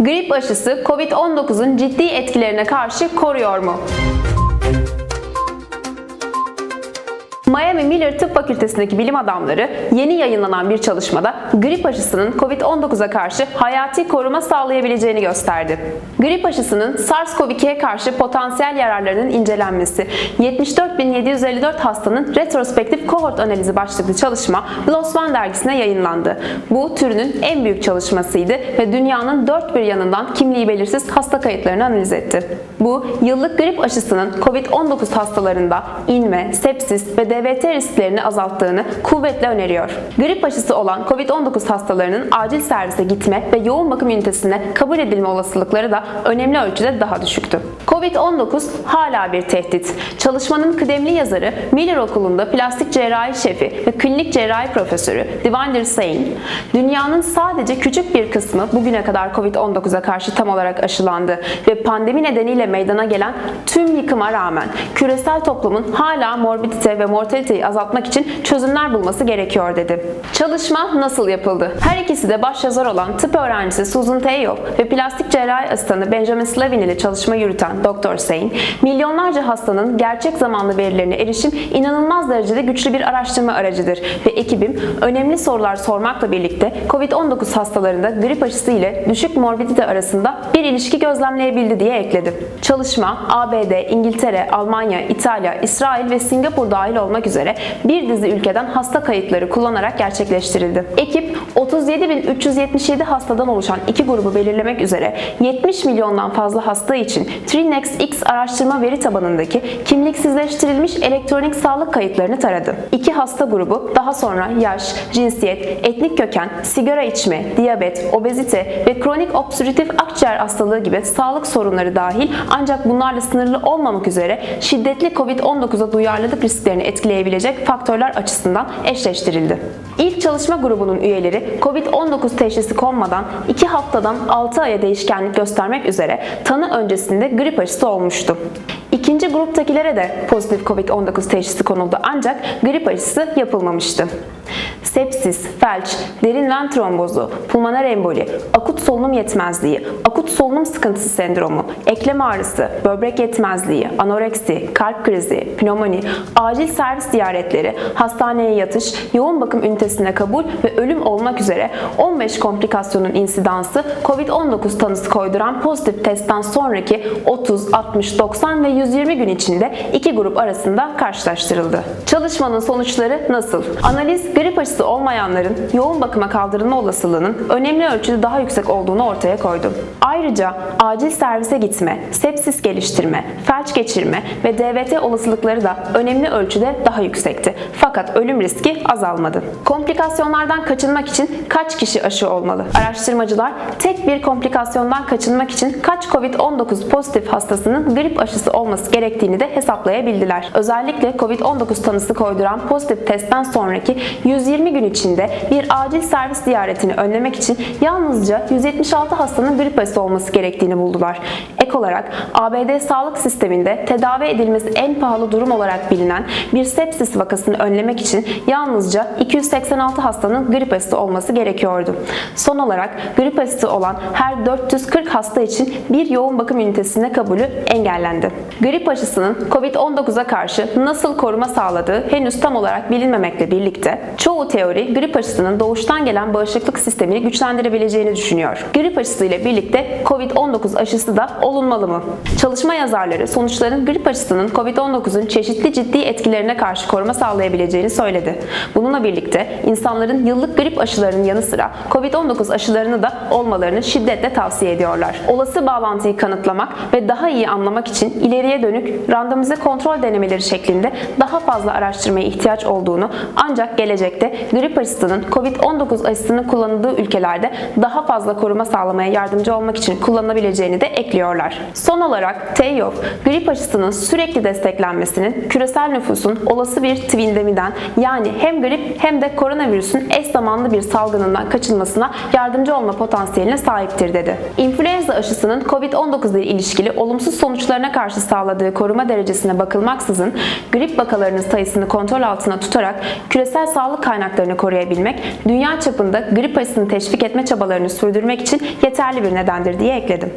Grip aşısı COVID-19'un ciddi etkilerine karşı koruyor mu? Miami Miller Tıp Fakültesindeki bilim adamları yeni yayınlanan bir çalışmada grip aşısının COVID-19'a karşı hayati koruma sağlayabileceğini gösterdi. Grip aşısının SARS-CoV-2'ye karşı potansiyel yararlarının incelenmesi, 74.754 hastanın retrospektif kohort analizi başlıklı çalışma PLOS ONE dergisine yayınlandı. Bu türünün en büyük çalışmasıydı ve dünyanın dört bir yanından kimliği belirsiz hasta kayıtlarını analiz etti. Bu, yıllık grip aşısının COVID-19 hastalarında inme, sepsis ve DVT risklerini azalttığını kuvvetle öneriyor. Grip aşısı olan COVID-19 hastalarının acil servise gitme ve yoğun bakım ünitesine kabul edilme olasılıkları da önemli ölçüde daha düşüktü. COVID-19 hala bir tehdit. Çalışmanın kıdemli yazarı Miller Okulu'nda plastik cerrahi şefi ve klinik cerrahi profesörü Divinder Sain, dünyanın sadece küçük bir kısmı bugüne kadar COVID-19'a karşı tam olarak aşılandı ve pandemi nedeniyle meydana gelen tüm yıkıma rağmen küresel toplumun hala morbidite ve mortaliteyi azaltmak için çözümler bulması gerekiyor dedi. Çalışma nasıl yapıldı? Her ikisi de başyazar olan tıp öğrencisi Susan Teyov ve plastik cerrahi asistanı Benjamin Slavin ile çalışma yürüten Dr. Sain, milyonlarca hastanın gerçek zamanlı verilerine erişim inanılmaz derecede güçlü bir araştırma aracıdır ve ekibim önemli sorular sormakla birlikte COVID-19 hastalarında grip aşısı ile düşük morbidite arasında bir ilişki gözlemleyebildi diye ekledi. Çalışma ABD, İngiltere, Almanya, İtalya, İsrail ve Singapur dahil olmak üzere bir dizi ülkeden hasta kayıtları kullanarak gerçekleştirildi. Ekip 37.377 hastadan oluşan iki grubu belirlemek üzere 70 milyondan fazla hasta için Trinex X araştırma veri tabanındaki kimliksizleştirilmiş elektronik sağlık kayıtlarını taradı. İki hasta grubu daha sonra yaş, cinsiyet, etnik köken, sigara içme, diyabet, obezite ve kronik obstrüktif akciğer hastalığı gibi sağlık sorunları dahil ancak bunlarla sınırlı olmamak üzere şiddetli COVID-19'a duyarlılık risklerini etkileyebilecek faktörler açısından eşleştirildi. İlk çalışma grubunun üyeleri COVID-19 teşhisi konmadan 2 haftadan 6 aya değişkenlik göstermek üzere tanı öncesinde grip aşısı olmuştu. İkinci gruptakilere de pozitif COVID-19 teşhisi konuldu ancak grip aşısı yapılmamıştı. Sepsis, felç, derin ven trombozu, pulmoner emboli, akut solunum yetmezliği, akut solunum sıkıntısı sendromu, eklem ağrısı, böbrek yetmezliği, anoreksi, kalp krizi, pnömoni, acil servis ziyaretleri, hastaneye yatış, yoğun bakım ünitesine kabul ve ölüm olmak üzere 15 komplikasyonun insidansı COVID-19 tanısı koyduran pozitif testten sonraki 30, 60, 90 ve 120 gün içinde iki grup arasında karşılaştırıldı. Çalışmanın sonuçları nasıl? Analiz grip aşısı olmayanların yoğun bakıma kaldırılma olasılığının önemli ölçüde daha yüksek olduğunu ortaya koydu. Ayrıca acil servise gitme, sepsis geliştirme, felç geçirme ve DVT olasılıkları da önemli ölçüde daha yüksekti. Fakat ölüm riski azalmadı. Komplikasyonlardan kaçınmak için kaç kişi aşı olmalı? Araştırmacılar tek bir komplikasyondan kaçınmak için kaç COVID-19 pozitif hastasının grip aşısı olması gerektiğini de hesaplayabildiler. Özellikle COVID-19 tanısı koyduran pozitif testten sonraki 120 gün içinde bir acil servis ziyaretini önlemek için yalnızca 176 hastanın grip aşısı olması gerektiğini buldular. Ek olarak ABD sağlık sisteminde tedavi edilmesi en pahalı durum olarak bilinen bir sepsis vakasını önlemek için yalnızca 286 hastanın grip aşısı olması gerekiyordu. Son olarak grip aşısı olan her 440 hasta için bir yoğun bakım ünitesine kabulü engellendi. Grip aşısının COVID-19'a karşı nasıl koruma sağladığı henüz tam olarak bilinmemekle birlikte çoğu teori grip aşısının doğuştan gelen bağışıklık sistemini güçlendirebileceğini düşünüyor. Grip aşısı ile birlikte COVID-19 aşısı da olunmalı mı? Çalışma yazarları sonuçların grip aşısının COVID-19'un çeşitli ciddi etkilerine karşı koruma sağlayabileceğini söyledi. Bununla birlikte insanların yıllık grip aşılarının yanı sıra COVID-19 aşılarını da olmalarını şiddetle tavsiye ediyorlar. Olası bağlantıyı kanıtlamak ve daha iyi anlamak için ileriye dönük randomize kontrol denemeleri şeklinde daha fazla araştırmaya ihtiyaç olduğunu ancak gelecekte grip aşısının COVID-19 aşısının kullanıldığı ülkelerde daha fazla koruma sağlamaya yardımcı olmak için kullanılabileceğini de ekliyorlar. Son olarak Teyov, grip aşısının sürekli desteklenmesinin küresel nüfusun olası bir twindemiden yani hem grip hem de koronavirüsün eş zamanlı bir salgınından kaçınmasına yardımcı olma potansiyeline sahiptir dedi. İnfluenza aşısının COVID-19 ile ilişkili olumsuz sonuçlarına karşı sağladığı koruma derecesine bakılmaksızın grip vakalarının sayısını kontrol altına tutarak küresel sağlık sağlık kaynaklarını koruyabilmek, dünya çapında grip aşısını teşvik etme çabalarını sürdürmek için yeterli bir nedendir diye ekledim.